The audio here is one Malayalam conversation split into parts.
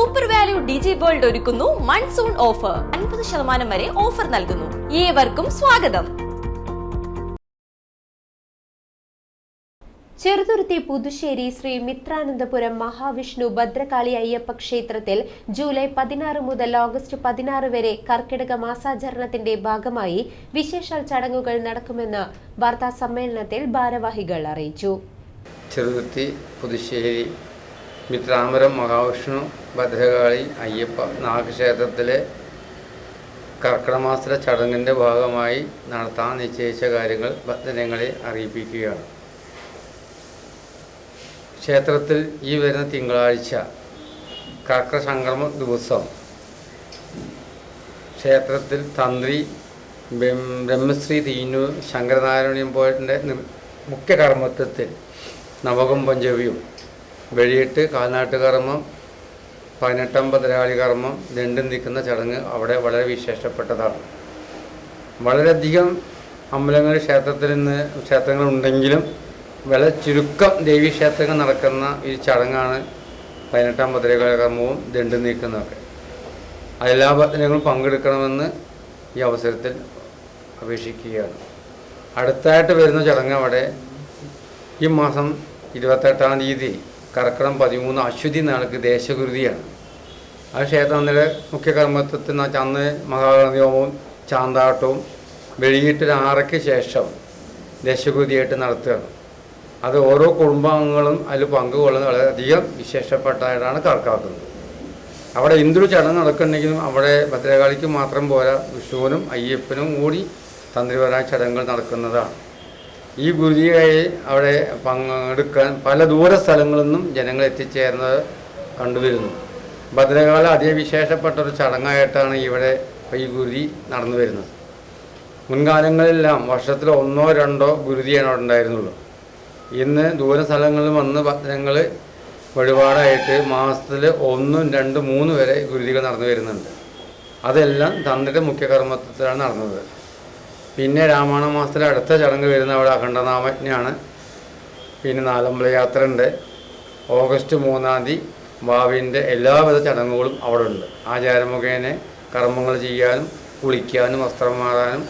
സൂപ്പർ വാല്യൂ ഡിജി വേൾഡ് ഒരുക്കുന്നു. മൺസൂൺ ഓഫർ അൻപത് ശതമാനം വരെ ഓഫർ നൽകുന്നു. ഏവർക്കും സ്വാഗതം. ചെറുതുരുത്തി പുതുശ്ശേരി ശ്രീ മിത്രാനന്തപുരം മഹാവിഷ്ണു ഭദ്രകാളി അയ്യപ്പ ക്ഷേത്രത്തിൽ ജൂലൈ പതിനാറ് മുതൽ ഓഗസ്റ്റ് പതിനാറ് വരെ കർക്കിടക മാസാചരണത്തിന്റെ ഭാഗമായി വിശേഷാൽ ചടങ്ങുകൾ നടക്കുമെന്ന് വാർത്താ സമ്മേളനത്തിൽ ഭാരവാഹികൾ അറിയിച്ചു. ചെറുതുരുത്തി പുതുശ്ശേരി മിത്രാമരം മഹാവിഷ്ണു ഭദ്രകാളി അയ്യപ്പ. നാഗക്ഷേത്രത്തിലെ കർക്കിടമാസത്തിലെ ചടങ്ങിന്റെ ഭാഗമായി നടത്താൻ നിശ്ചയിച്ച കാര്യങ്ങൾ ഭക്തജനങ്ങളെ അറിയിപ്പിക്കുകയാണ്. ക്ഷേത്രത്തിൽ ഈ വരുന്ന തിങ്കളാഴ്ച കർക്കസംക്രമ സംക്രമ ദിവസം ക്ഷേത്രത്തിൽ തന്ത്രി ബ്രഹ്മശ്രീ തീനു ശങ്കരനാരായണൻ പോയിട്ടിന്റെ മുഖ്യ കർമ്മത്വത്തിൽ നവകം പഞ്ചവിയും വെളിയിട്ട് കാൽനാട്ട് കർമ്മം പതിനെട്ടാം ഭദ്രകാളി കർമ്മം രണ്ടും നിൽക്കുന്ന ചടങ്ങ് അവിടെ വളരെ വിശേഷപ്പെട്ടതാണ്. വളരെയധികം അമ്പലങ്ങൾ ക്ഷേത്രത്തിൽ നിന്ന് ക്ഷേത്രങ്ങളുണ്ടെങ്കിലും വളരെ ചുരുക്കം ദേവീക്ഷേത്രങ്ങൾ നടക്കുന്ന ഈ ചടങ്ങാണ് പതിനെട്ടാം ഭദ്രകാളി കർമ്മവും ദണ്ട് നീക്കുന്നതൊക്കെ എല്ലാ ഭക്തജനങ്ങളും പങ്കെടുക്കണമെന്ന് ഈ അവസരത്തിൽ അപേക്ഷിക്കുകയാണ്. അടുത്തായിട്ട് വരുന്ന ചടങ്ങ് അവിടെ ഈ മാസം ഇരുപത്തെട്ടാം തീയതി കർക്കിടം പതിമൂന്ന് അശ്വതി നാൾക്ക് ദേശഗുരുതിയാണ്. ആ ക്ഷേത്രം അന്നേരം മുഖ്യ വെച്ചാൽ അന്ന് മഹാഗണഹോമവും ചാന്താട്ടവും വെളിയിട്ട് ആറയ്ക്ക് ശേഷം ദേശഗുരുതിയായിട്ട് നടത്തുകയാണ്. അത് ഓരോ കുടുംബാംഗങ്ങളും അതിൽ പങ്കുകൊള്ളുന്ന വളരെയധികം വിശേഷപ്പെട്ടതായിട്ടാണ് കണക്കാക്കുന്നത്. അവിടെ എന്തൊരു ചടങ്ങ് നടക്കുന്നുണ്ടെങ്കിലും അവിടെ ഭദ്രകാളിക്ക് മാത്രം പോരാ വിഷുവിനും അയ്യപ്പനും കൂടി തന്ത്രിപരമായ ചടങ്ങുകൾ നടക്കുന്നതാണ്. ഈ ഗുരുതിയായി അവിടെ പങ്കെടുക്കാൻ പല ദൂര സ്ഥലങ്ങളിൽ നിന്നും ജനങ്ങൾ എത്തിച്ചേർന്നത് കണ്ടുവരുന്നു. ഭദ്രകാല അതിവിശേഷപ്പെട്ട ഒരു ചടങ്ങായിട്ടാണ് ഇവിടെ ഈ ഗുരുതി നടന്നു വരുന്നത്. മുൻകാലങ്ങളിലെല്ലാം വർഷത്തിൽ ഒന്നോ രണ്ടോ ഗുരുതിയാണ് അവിടെ ഉണ്ടായിരുന്നുള്ളൂ. ഇന്ന് ദൂര സ്ഥലങ്ങളിൽ വന്ന് ഭദ്രങ്ങൾ വഴിപാടായിട്ട് മാസത്തിൽ ഒന്നും രണ്ടും മൂന്ന് വരെ ഗുരുതികൾ നടന്നു വരുന്നുണ്ട്. അതെല്ലാം തന്ത്രിയുടെ മുഖ്യകർമ്മത്തിലാണ് നടന്നത്. പിന്നെ രാമായണ മാസത്തിലെ അടുത്ത ചടങ്ങ് വരുന്ന അവിടെ അഖണ്ഡനാമജ്ഞാണ്. പിന്നെ നാലമ്പല യാത്ര ഉണ്ട് ഓഗസ്റ്റ് മൂന്നാം തീയതി ഭാവിന്റെ എല്ലാവിധ ചടങ്ങുകളും അവിടെ ഉണ്ട്. ആചാരമുഖേന കർമ്മങ്ങൾ ചെയ്യാനും കുളിക്കാനും വസ്ത്രം മാറാനും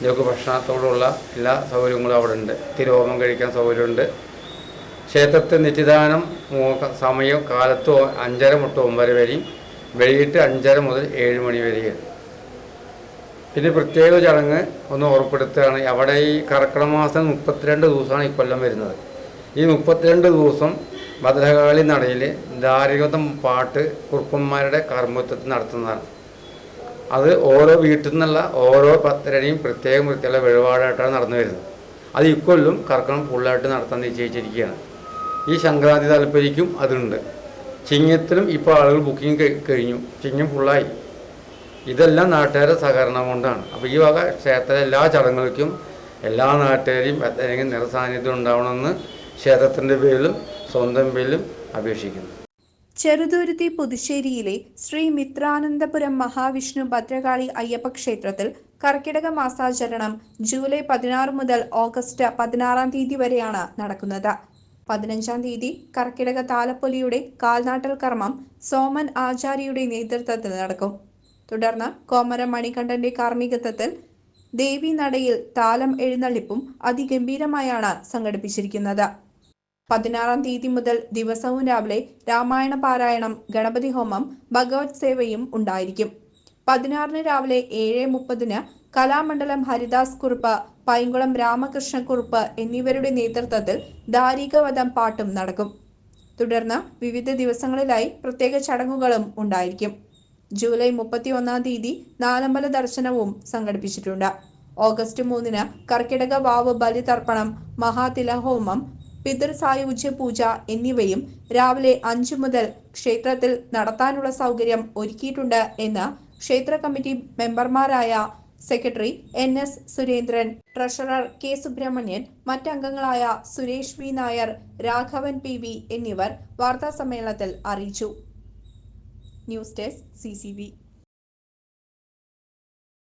ഇതൊക്കെ ഭക്ഷണത്തോടുള്ള എല്ലാ സൗകര്യങ്ങളും അവിടെ ഉണ്ട്. തിരുവോമം കഴിക്കാൻ സൗകര്യമുണ്ട്. ക്ഷേത്രത്തിൽ നിത്യദാനം സമയം കാലത്ത് അഞ്ചര മുട്ട് ഒമ്പത് വരെയും വൈകിട്ട് അഞ്ചര മുതൽ ഏഴ് മണി വരെയും. പിന്നെ പ്രത്യേക ചടങ്ങ് ഒന്ന് ഓർപ്പെടുത്തുകയാണ്. അവിടെ ഈ കർക്കിടക മാസം മുപ്പത്തിരണ്ട് ദിവസമാണ് ഈ കൊല്ലം വരുന്നത്. ഈ മുപ്പത്തിരണ്ട് ദിവസം ഭദ്രകാളി നടയിൽ ദാരികതം പാട്ട് കുറുപ്പന്മാരുടെ കർമ്മത്വത്തിൽ നടത്തുന്നതാണ്. അത് ഓരോ വീട്ടിൽ നിന്നുള്ള ഓരോ ഭക്തരുടെയും പ്രത്യേകം വൃത്തിയുള്ള വെളിപാടായിട്ടാണ് നടന്നു വരുന്നത്. അത് ഇക്കൊല്ലും കർക്കണം ഫുള്ളായിട്ട് നടത്താൻ നിശ്ചയിച്ചിരിക്കുകയാണ്. ഈ സംക്രാന്തി താല്പര്യക്കും അതുണ്ട്. ചിങ്ങത്തിലും ഇപ്പോൾ ആളുകൾ ബുക്കിംഗ് കഴി- കഴിഞ്ഞു. ചിങ്ങം ഫുള്ളായി. ഇതെല്ലാം നാട്ടുകാരുടെ സഹകരണം കൊണ്ടാണ്. അപ്പോൾ ഈ വക ക്ഷേത്ര എല്ലാ ചടങ്ങുകൾക്കും എല്ലാ നാട്ടുകാരെയും എന്തെങ്കിലും നിറസാന്നിധ്യം ഉണ്ടാവണമെന്ന് ക്ഷേത്രത്തിന്റെ പേരിലും സ്വന്തം പേരിലും അപേക്ഷിക്കുന്നു. ചെറുതുരുത്തി പുതുശ്ശേരിയിലെ ശ്രീ മിത്രാനന്തപുരം മഹാവിഷ്ണു ഭദ്രകാളി അയ്യപ്പ ക്ഷേത്രത്തിൽ കർക്കിടക മാസാചരണം ജൂലൈ പതിനാറ് മുതൽ ഓഗസ്റ്റ് പതിനാറാം തീയതി വരെയാണ് നടക്കുന്നത്. പതിനഞ്ചാം തീയതി കർക്കിടക താലപ്പൊലിയുടെ കാൽനാട്ടൽ കർമ്മം സോമൻ ആചാര്യയുടെ നേതൃത്വത്തിൽ നടക്കും. തുടർന്ന് കോമരം മണികണ്ഠന്റെ കാർമ്മികത്വത്തിൽ ദേവി നടയിൽ താലം എഴുന്നള്ളിപ്പും അതിഗംഭീരമായാണ് സംഘടിപ്പിച്ചിരിക്കുന്നത്. പതിനാറാം തീയതി മുതൽ ദിവസവും രാവിലെ രാമായണ പാരായണം ഗണപതി ഹോമം ഭഗവത് സേവയും ഉണ്ടായിരിക്കും. പതിനാറിന് രാവിലെ ഏഴ് മുപ്പതിന് കലാമണ്ഡലം ഹരിദാസ് കുറുപ്പ് പൈങ്കുളം രാമകൃഷ്ണ കുറുപ്പ് എന്നിവരുടെ നേതൃത്വത്തിൽ ധാരികവധം പാട്ടും നടക്കും. തുടർന്ന് വിവിധ ദിവസങ്ങളിലായി പ്രത്യേക ചടങ്ങുകളും ഉണ്ടായിരിക്കും. ജൂലൈ മുപ്പത്തി ഒന്നാം തീയതി നാലമ്പല ദർശനവും സംഘടിപ്പിച്ചിട്ടുണ്ട്. ഓഗസ്റ്റ് മൂന്നിന് കർക്കിടക വാവ് ബലിതർപ്പണം മഹാതിലഹോമം പിതൃസായുജ്യ പൂജ എന്നിവയും രാവിലെ അഞ്ചു മുതൽ ക്ഷേത്രത്തിൽ നടത്താനുള്ള സൗകര്യം ഒരുക്കിയിട്ടുണ്ട് എന്ന് ക്ഷേത്ര കമ്മിറ്റി മെമ്പർമാരായ secretary N S Surendran treasurer K Subrahmanyan മറ്റംഗങ്ങളായ Suresh V Nair Raghavan P V എന്നിവർ വാർത്താസമ്മേളനത്തിൽ അറിയിച്ചു. News desk C